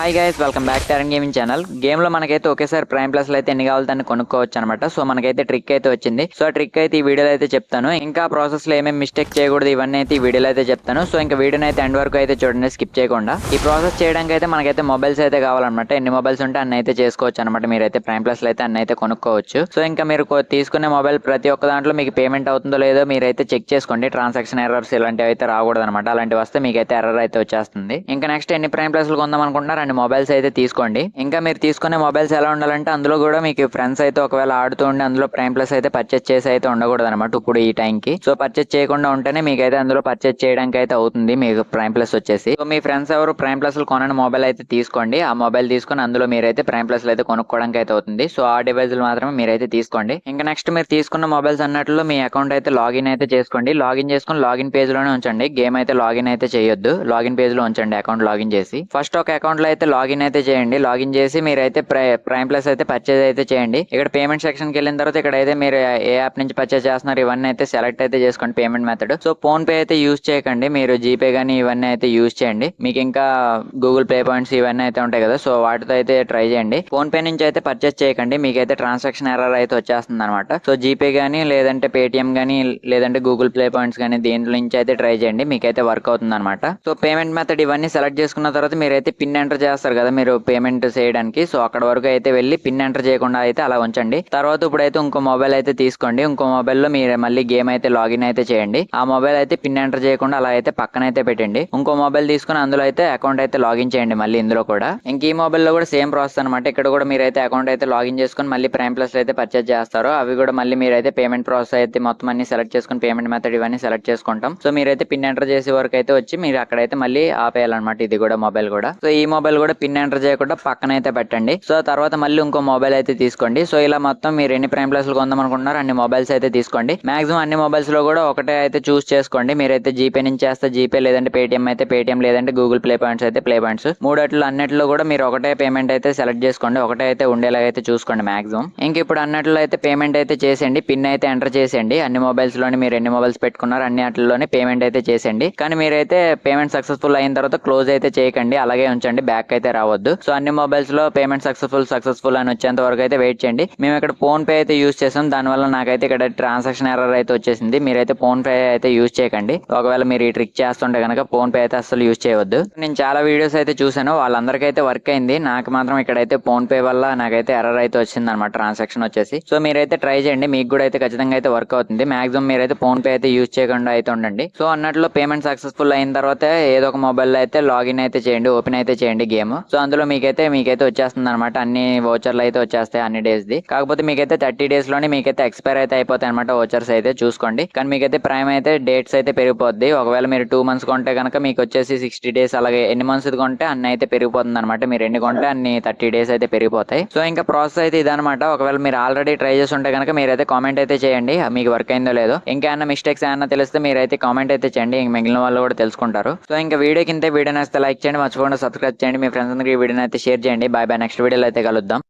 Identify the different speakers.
Speaker 1: Hi guys welcome back టెరన్ gaming channel గేమ్లో మనకైతే ఒకేసారి ప్రైమ్ ప్లస్లో అయితే ఎన్ని కావాలి దాన్ని కొనుక్కోవచ్చు అనమాట సో మనకైతే ట్రిక్ అయితే వచ్చింది. సో ఆ ట్రిక్ అయితే ఈ వీడియోలో అయితే చెప్తాను. ఇంకా ప్రాసెస్లో ఏమేమి మిస్టేక్ చేయకూడదు ఇవన్నీ అయితే ఈ వీడియోలో అయితే చెప్తాను. సో ఇంకా వీడియోని అయితే ఎండ్ వరకు అయితే చూడండి స్కిప్ చేయకుండా. ఈ ప్రాసెస్ చేయడానికి అయితే మనకైతే మొబైల్స్ అయితే కావాలన్నమాట. ఎన్ని మొబైల్స్ ఉంటే అన్ని అయితే చేసుకోవచ్చు అనమాట మీరైతే ప్రైమ్ ప్లస్లో అయితే అన్ని అయితే కొనుక్కోవచ్చు. సో ఇంకా మీరు తీసుకునే మొబైల్ ప్రతి ఒక్క దాంట్లో మీకు పేమెంట్ అవుతుందో లేదో మీరైతే చెక్ చేసుకోండి. ట్రాన్సాక్షన్ ఎర్రర్స్ ఇలాంటివి అయితే రాకూడదు అనమాట అలాంటివి వస్తే మీకైతే ఎర్రర్ అయితే వచ్చేస్తుంది. ఇంకా నెక్స్ట్ ఎన్ని ప్రైమ్ ప్లస్ కొందాం అనుకుంటున్నారు అన్ని మొబైల్స్ అయితే తీసుకోండి. ఇంకా మీరు తీసుకునే మొబైల్స్ ఎలా ఉండాలంటే అందులో కూడా మీకు ఫ్రెండ్స్ అయితే ఒకవేళ ఆడుతూ ఉండి అందులో ప్రైమ్ ప్లస్ అయితే పర్చేస్ చేసి అయితే ఉండకూడదు అనమాట ఇప్పుడు ఈ టైంకి సో పర్చేస్ చేయకుండా ఉంటేనే మీకైతే అందులో పర్చేస్ చేయడానికి అయితే అవుతుంది మీకు ప్రైమ్ ప్లస్ వచ్చేసి. సో మీ ఫ్రెండ్స్ ఎవరు ప్రైమ్ ప్లస్ కొనని మొబైల్ అయితే తీసుకోండి. ఆ మొబైల్ తీసుకొని అందులో మీరైతే ప్రైమ్ ప్లస్ అయితే కొనుక్కోవడానికి అయితే అవుతుంది. సో ఆ డివైస్ మాత్రమే మీరైతే తీసుకోండి. ఇంకా నెక్స్ట్ మీరు తీసుకున్న మొబైల్స్ అన్నట్లు మీ అకౌంట్ అయితే లాగిన్ అయితే చేసుకోండి. లాగిన్ చేసుకొని లాగిన్ పేజ్లోనే ఉంచండి. గేమ్ అయితే లాగిన్ అయితే చేయొద్దు. లాగిన్ పేజ్లో ఉంచండి అకౌంట్ లాగిన్ చేసి. ఫస్ట్ ఒక అకౌంట్లో అయితే అయితే లాగిన్ అయితే చేయండి. లాగిన్ చేసి మీరైతే ప్రై- ప్రైమ్ ప్లస్ అయితే పర్చేజ్ అయితే చేయండి. ఇక్కడ పేమెంట్ సెక్షన్కి వెళ్ళిన తర్వాత ఇక్కడ అయితే మీరు ఏ యాప్ నుంచి పర్చేజ్ చేస్తున్నారు ఇవన్నీ అయితే సెలెక్ట్ అయితే చేసుకోండి payment method so PhonePe అయితే యూజ్ చేయకండి. మీరు జీపే కానీ ఇవన్నీ అయితే యూజ్ చేయండి. మీకు ఇంకా గూగుల్ పే పాయింట్స్ ఇవన్నీ అయితే ఉంటాయి కదా. సో వాటితో అయితే ట్రై చేయండి. ఫోన్ పే నుంచి అయితే పర్చేస్ చేయకండి. మీకైతే ట్రాన్సాక్షన్ ఎర్రర్ అయితే వచ్చేస్తుంది అనమాట సో జీపే కానీ లేదంటే పేటిఎం కానీ లేదంటే గూగుల్ ప్లే పాయింట్స్ కానీ దీని నుంచి అయితే ట్రై చేయండి. మీకైతే వర్క్ అవుతుంది అనమాట సో పేమెంట్ మెథడ్ ఇవన్నీ సెలెక్ట్ చేసుకున్న తర్వాత మీరైతే పిన్ ఎంటర్ చేస్తారు కదా మీరు పేమెంట్ చేయడానికి. సో అక్కడ వరకు అయితే వెళ్ళి పిన్ ఎంటర్ చేయకుండా అయితే అలా ఉంచండి. తర్వాత ఇప్పుడైతే ఇంకో మొబైల్ అయితే తీసుకోండి. ఇంకో మొబైల్లో మీరు మళ్ళీ గేమ్ అయితే లాగిన్ అయితే చేయండి. ఆ మొబైల్ అయితే పిన్ ఎంటర్ చేయకుండా అలా అయితే పక్కన అయితే పెట్టండి. ఇంకో మొబైల్ తీసుకుని అందులో అయితే అకౌంట్ అయితే లాగిన్ చేయండి మళ్ళీ ఇందులో కూడా. ఇంక ఈ మొబైల్లో కూడా సేమ్ ప్రాసెస్ అనమాట ఇక్కడ కూడా మీరు అయితే అకౌంట్ అయితే లాగిన్ చేసుకుని మళ్ళీ ప్రైమ్ ప్లస్ అయితే పర్చేజ్ చేస్తారు అవి కూడా మళ్ళీ మీరైతే పేమెంట్ ప్రాసెస్ అయితే మొత్తం అన్ని సెలెక్ట్ చేసుకుని పేమెంట్ మెథడ్ ఇవన్నీ సెలెక్ట్ చేసుకుంటాం. సో మీరైతే పిన్ ఎంటర్ చేసే వరకు అయితే వచ్చి మీరు అక్కడైతే మళ్ళీ ఆపేయాలన్నమాట. ఇది కూడా మొబైల్ కూడా. సో ఈ మొబైల్ కూడా పిన్ ఎంటర్ చేయకుండా పక్కన అయితే పెట్టండి. సో తర్వాత మళ్ళీ ఇంకో మొబైల్ అయితే తీసుకోండి. సో ఇలా మొత్తం మీరు ఎన్ని ప్రైమ్ ప్లస్లు కొందాం అనుకుంటున్నారు అన్ని మొబైల్స్ అయితే తీసుకోండి. మాక్సిమం అన్ని మొబైల్స్లో కూడా ఒకటే అయితే చూస్ చేసుకోండి. మీరైతే జీపే నుంచి చేస్తే జీపే లేదంటే పేటిఎం అయితే పేటిఎం లేదంటే గూగుల్ ప్లే పాయింట్స్ అయితే ప్లే పాయింట్స్ మూడట్లు అన్నిటిలో కూడా మీరు ఒకటే పేమెంట్ అయితే సెలెక్ట్ చేసుకోండి. ఒకటే అయితే ఉండేలాగా అయితే చూసుకోండి మాక్సిమం ఇంక ఇప్పుడు అన్నట్లో అయితే పేమెంట్ అయితే చేసేయండి. పిన్ అయితే ఎంటర్ చేసేయండి. అన్ని మొబైల్స్లోని మీరు ఎన్ని మొబైల్స్ పెట్టుకున్నారు అన్ని వాటిలోనే పేమెంట్ అయితే చేసేయండి. కానీ మీరైతే పేమెంట్ సక్సెస్ఫుల్ అయిన తర్వాత క్లోజ్ అయితే చేయకండి. అలాగే ఉంచండి. బ్యాక్ అయితే రావద్దు. సో అన్ని మొబైల్స్లో పేమెంట్ సక్సెస్ఫుల్ సక్సెస్ఫుల్ అని వచ్చేంత వరకు అయితే వెయిట్ చేయండి. మేము ఇక్కడ ఫోన్ పే అయితే యూస్ చేసాం. దానివల్ల నాకైతే ఇక్కడ ట్రాన్సాక్షన్ ఎర్రర్ అయితే వచ్చేసింది. మీరైతే ఫోన్ పే అయితే యూస్ చేయకండి. ఒకవేళ మీరు ఈ ట్రిక్ చేస్తుంటే కనుక ఫోన్ పే అయితే అసలు యూస్ చేయవద్దు. నేను చాలా వీడియోస్ అయితే చూసాను. వాళ్ళందరికీ అయితే వర్క్ అయింది. నాకు మాత్రం ఇక్కడైతే ఫోన్ పే వల్ల నాకైతే ఎర్రర్ అయితే వచ్చింది అనమాట ట్రాన్సాక్షన్ వచ్చేసి. సో మీరైతే ట్రై చేయండి. మీకు కూడా అయితే ఖచ్చితంగా అయితే వర్క్ అవుతుంది. మాక్సిమం మీరైతే ఫోన్ పే అయితే యూస్ చేయకుండా అయితే ఉండండి. సో అన్నట్లో పేమెంట్ సక్సెస్ఫుల్ అయిన తర్వాత ఏదో ఒక మొబైల్ అయితే లాగిన్ అయితే చేయండి ఓపెన్ అయితే చేయండి గేమ్. సో అందులో మీకైతే మీకైతే వచ్చేస్తుంది అనమాట అన్ని వోచర్లు అయితే వచ్చేస్తాయి అన్ని డేస్ ది. కాకపోతే మీకైతే థర్టీ డేస్లోనే మీకైతే ఎక్స్పైర్ అయితే అయిపోతాయి అనమాట వోచర్స్ అయితే చూసుకోండి. కానీ మీకైతే ప్రైమ్ అయితే డేట్స్ అయితే పెరిగిపోద్ది. ఒకవేళ మీరు టూ మంత్స్ కొంటే కనుక మీకు వచ్చేసి సిక్స్టీ డేస్ అలాగే ఎన్ని మంత్స్ కొంటే అన్ని అయితే పెరిగిపోతుంది అనమాట మీరు ఎన్ని కొంటే అన్ని థర్టీ డేస్ అయితే పెరిగిపోతాయి. సో ఇంకా ప్రాసెస్ అయితే ఇదనమాట ఒకవేళ మీరు ఆల్రెడీ ట్రై చేసి ఉంటే కనుక మీరైతే కామెంట్ అయితే చేయండి. మీకు వర్క్ అయిందో లేదో. ఇంకా ఏమైనా మిస్టేక్స్ ఏమైనా తెలిస్తే మీరైతే కామెంట్ అయితే చేయండి. ఇంక మిగిలిన వాళ్ళు కూడా తెలుసుకుంటారు. సో ఇంకా వీడియో కింద వీడియో నేస్తే లైక్ చేయండి. మర్చిపోకుండా సబ్స్క్రైబ్ చేయండి. మీ ఫ్రెండ్స్ అందరికీ వీడియోని అయితే షేర్ చేయండి. బాయ్ బాయ్ నెక్స్ట్ వీడియోలో అయితే కలుద్దాం.